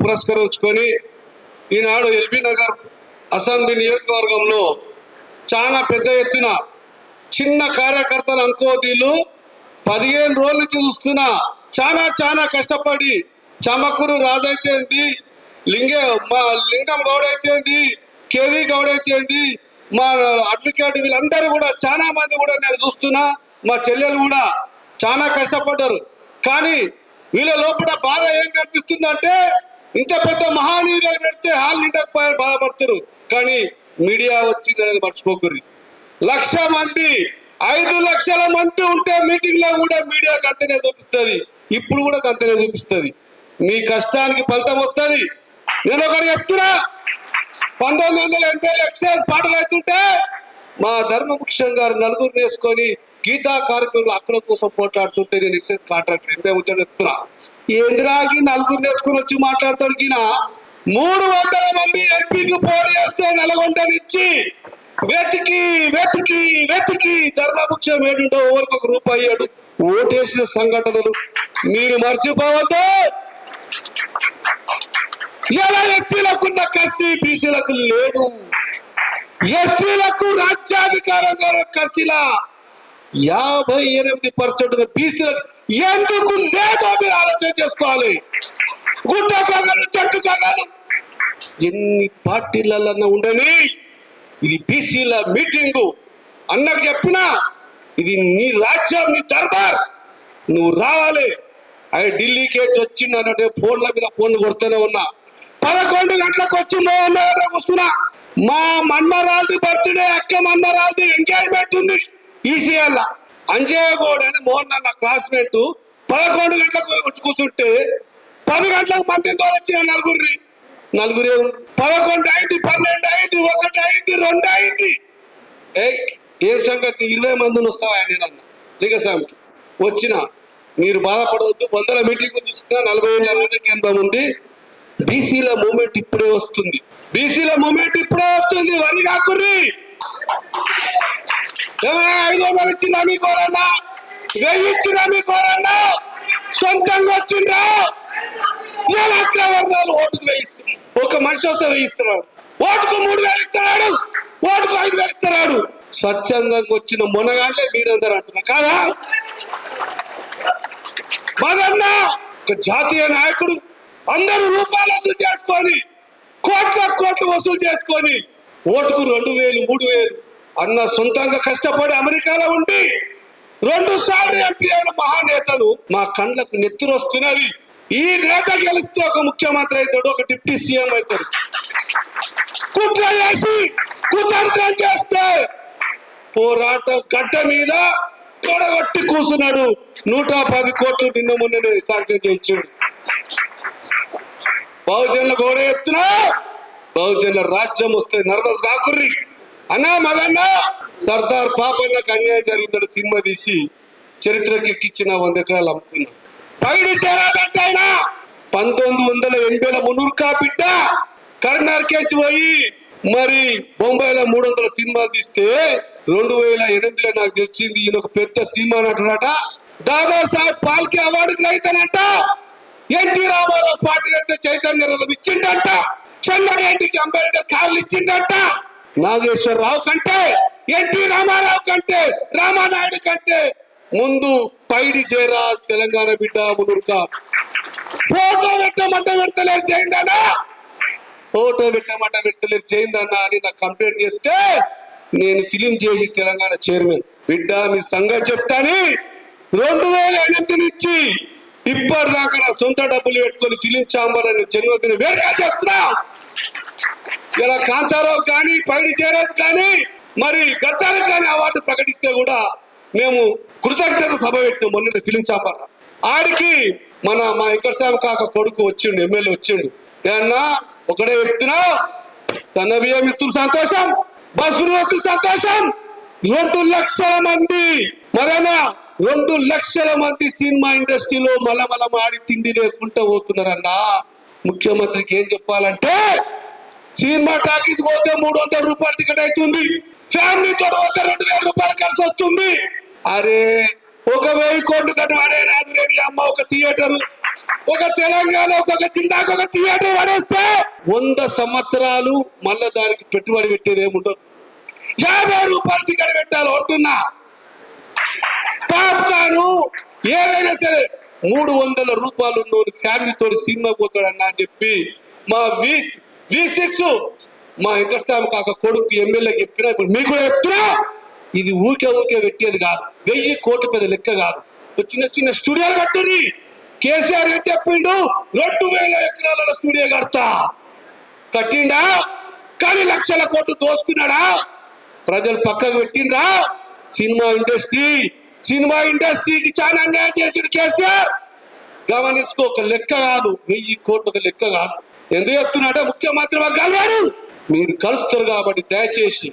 పురస్కరించుకొని ఈనాడు LB Nagar assembly నియోజకవర్గంలో చాలా పెద్ద ఎత్తున చిన్న కార్యకర్తలు అనుకోదీలు పదిహేను రోజుల నుంచి చూస్తున్నా చాలా చాలా కష్టపడి చమకూరు రాజు అయితేంది లింగే మా లింగం గౌడ్ అయితేంది కేవీ గౌడ్ అయితేంది మా అడ్వకేట్ వీళ్ళందరూ కూడా చాలా మంది కూడా నేను చూస్తున్నా మా చెల్లెలు కూడా చాలా కష్టపడ్డారు. కానీ వీళ్ళ లోపల బాధ ఏం కనిపిస్తుందంటే ఇంత పెద్ద మహానీయులు పెడితే హాల్ నిండకపోయారు బాధపడుతారు కానీ మీడియా వచ్చింది అనేది మర్చిపోకూరి లక్ష మంది ఐదు లక్షల మంది ఉంటే మీటింగ్లో కూడా మీడియాకి అంతనే చూపిస్తుంది. ఇప్పుడు కూడా అంతనే చూపిస్తుంది. మీ కష్టానికి ఫలితం వస్తుంది. నేను ఒకటి చెప్తున్నా పంతొమ్మిది వందల ఎనభై ఎక్సైజ్ పాటలు అవుతుంటే మా ధర్మభూషణ్ గారు నలుగురు వేసుకొని గీతా కార్యక్రమంలో అక్కడ కోసం పోట్లాడుతుంటే నేను ఎక్సైజ్ కాంట్రాక్టర్ ఎంపీ వచ్చాడు చెప్తున్నా? ఎదురాగి నలుగురు నేర్చుకుని వచ్చి మాట్లాడతాడు గిన. మూడు వందల మంది ఎంపీకి పోటీ చేస్తే నల్గొండనిచ్చి వెతికి వెతికి వెతికి ధర్మభుక్షం ఏడుండో ఊరికి ఒక రూపాయి అయ్యాడు ఓటేసిన సంఘటనలు మీరు మర్చిపోవద్దు. ఎలా ఎస్సీలకున్న కసి బీసీలకు లేదు. ఎస్సీలకు రాజ్యాధికారం గల కసిలా యాభై ఎనిమిది పర్సెంట్ బీసీలకు ఎందుకు లేదో మీరు ఆలోచన చేసుకోవాలి. గుట్ట కాగలు చెట్టు కాగలు ఎన్ని పార్టీలలో ఉండని ఇది బీసీల మీటింగు. అన్నకు చెప్పినా ఇది నీ రాజ్యం నీ దర్బార్. నువ్వు రావాలి. అవి ఢిల్లీకి వచ్చిండు అన్నట్టు ఫోన్ల మీద ఫోన్ కొడుతూనే ఉన్నా. పదకొండు గంటలకు వచ్చి మోహన్ వస్తున్నా. మా మన్మరాల్ది బర్త్డే అక్క మన్మరాల్ది ఎంగేజ్మెంట్ ఉంది. ఈసీఎల్ అంజయ్య గౌడ్ అని మోహన్ నా క్లాస్మేట్ పదకొండు గంటలకు కూర్చుంటే పది గంటలకు మంది వచ్చిన నలుగురిని. నలుగురే పదకొండు అయింది పన్నెండు అయింది ఒకటి అయింది రెండు అయింది. ఏ ఏం సంగతి? ఇరవై మందిని వస్తావా నేను అన్న లింగస్వామికి వచ్చిన. మీరు బాధపడవద్దు వందల మీటింగ్ చూస్తున్నా నలభై ఏళ్ళ రాజకీయం ఉంది. బీసీల మూమెంట్ ఇప్పుడే వస్తుంది. బీసీల మూమెంట్ ఇప్పుడే వస్తుంది వరి కాకుర్రీ ఐదు వందలు ఇచ్చిందా మీ కోరన్నా వెయ్యి ఇచ్చిందా మీ కోరన్నా సొంతంగా వచ్చిండ్రా? ఇలా అట్లా వర్గాలు ఓటుకు వేయిస్తున్నారు ఒక మనిషి వస్తే వేయిస్తున్నాడు ఓటుకు మూడు వేలు ఇస్తున్నాడు. ఓటుకు ఐదు వేలు ఇస్తున్నాడు. స్వచ్ఛందంగా వచ్చిన మునగాండ్లే మీరందరూ అంటున్నారు కాదా? మదన్న ఒక జాతీయ నాయకుడు అందరూ రూపాయలు వసూలు చేసుకొని కోట్ల కోట్లు వసూలు చేసుకొని ఓటుకు రెండు వేలు మూడు వేలు అన్న సొంతంగా కష్టపడి అమెరికాలో ఉండి రెండు సార్లు ఎంపీ అయిన మహానేతలు మా కండ్లకు నెత్తురు వస్తున్నది. ఈ నేత గెలిస్తే ఒక ముఖ్యమంత్రి అవుతాడు ఒక డిప్యూటీ సీఎం అవుతాడు. కుట్ర చేసి కుతంత్రం చేస్తే పోరాటం గడ్డ మీద తొడగొట్టి కూసున్నాడు. నూట పది కోట్లు నిన్న మొన్న సాంక్షన్ చేయించాడు. బహుజనుల గోడ ఎత్తున బహుజనుల రాజ్యం వస్తే నర్వస్ కాకుర్రీ. అన్నా మదన్న సర్దార్ పాపన్నకు అన్యాయం జరిగిందని సినిమా తీసి చరిత్రకి వంద ఎకరాలు అమ్ముకున్నా. పైడి చేరాలంటైనా పంతొమ్మిది వందల ఎనభైల మునుర్కా బిడ్డ కర్ణాటకకి పోయి మరి బొంబాయిలో మూడు వందల సినిమాలు తీస్తే రెండు వేల ఎనిమిదిలో నాకు తెలిసింది ఈయన ఒక పెద్ద సినిమా నటుడట. దాదాసాహెబ్ పాల్కే అవార్డు రైతనంట ఎన్టీ రామారావు పాటలు అయితే చైతన్య రథం ఇచ్చిండట. చంద్రరెడ్డికి అంబేద్కర్ కార్లు ఇచ్చిండట. నాగేశ్వరరావు కంటే ఎన్టీ రామారావు కంటే రామానాయుడు కంటే ముందు పైడి చేరా తెలంగాణ బిడ్డ మునురుగా ఫోటో పెట్టమంట పెడతలేదు చేయిందనా ఫోటో పెట్టమంట పెడతలేదు చేయిందన్నా అని నాకు కంప్లైంట్ చేస్తే నేను ఫిలిం చేసి తెలంగాణ చైర్మన్. బిడ్డ మీ సంగతి చెప్తాని. రెండు వేల ఎనిమిది నుంచి ఇప్పటిదాకా నా సొంత డబ్బులు పెట్టుకొని ఫిలిం ఛాంబర్ అని జన్మదిని వేడుక చేస్తున్నా. ఇలా కాంతారావు కానీ పైడి చేరేది కానీ మరి గద్దాలకు కానీ అవార్డు ప్రకటిస్తే కూడా మేము కృతజ్ఞత సభ పెట్టాం మొన్న ఫిలిం చాపర్ ఆడికి మన మా వెంకటస్వామి కాక కొడుకు వచ్చిండు ఎమ్మెల్యే వచ్చిండు. ఏమన్నా ఒకడే చెప్తున్నా సన్న బియ్యం ఇస్తున్న సంతోషం బస్సులు వస్తు సంతోషం. రెండు లక్షల మంది మరనా రెండు లక్షల మంది సినిమా ఇండస్ట్రీలో మలమలమాడి తిండి లేకుండా పోతున్నారన్నా. ముఖ్యమంత్రికి ఏం చెప్పాలంటే సినిమా టాకీస్ పోతే మూడు వందల రూపాయలు టికెట్ అవుతుంది. ఫ్యామిలీ తోడు పోతే రెండు వేల రూపాయలు ఖర్చు వస్తుంది. అరే ఒక వెయ్యి కోట్లు కట్టి వాడే రాదు అమ్మ ఒక థియేటర్ ఒక తెలంగాణ ఒక జిల్లాకు ఒక థియేటర్ పడేస్తే వంద సంవత్సరాలు మళ్ళా దానికి పెట్టుబడి పెట్టేది ఏముండదు. యాభై రూపాయలు టికెట్ పెట్టాలి అవుతున్నా పాప్కార్న్ ఏదైనా సరే మూడు వందల రూపాయలు ఉన్న ఫ్యామిలీతో సినిమా పోతాడన్నా అని చెప్పి మా వి వి సిక్స్ మా వెంకటస్వామి కాక కొడుకు ఎమ్మెల్యే చెప్పినా ఇప్పుడు మీకు కూడా చెప్తున్నా ఇది ఊకే ఊకే పెట్టేది కాదు. వెయ్యి కోట్ల పెద్ద లెక్క కాదు. చిన్న చిన్న స్టూడియోలు కట్టుని కేసీఆర్ గారు చెప్పిండు రెండు వేల ఎకరాల స్టూడియో కడతా. కట్టిండా? కానీ లక్షల కోట్లు దోసుకున్నాడా? ప్రజలు పక్కకు పెట్టిండ్రా? సినిమా ఇండస్ట్రీ సినిమా ఇండస్ట్రీకి చాలా అన్యాయం చేసిండు కేసీఆర్. గమనించుకో ఒక లెక్క కాదు. వెయ్యి కోట్లు ఒక లెక్క కాదు. ఎందుకు చెప్తున్నాడే? ముఖ్యమంత్రి వర్గాలు వారు మీరు కలుస్తారు కాబట్టి దయచేసి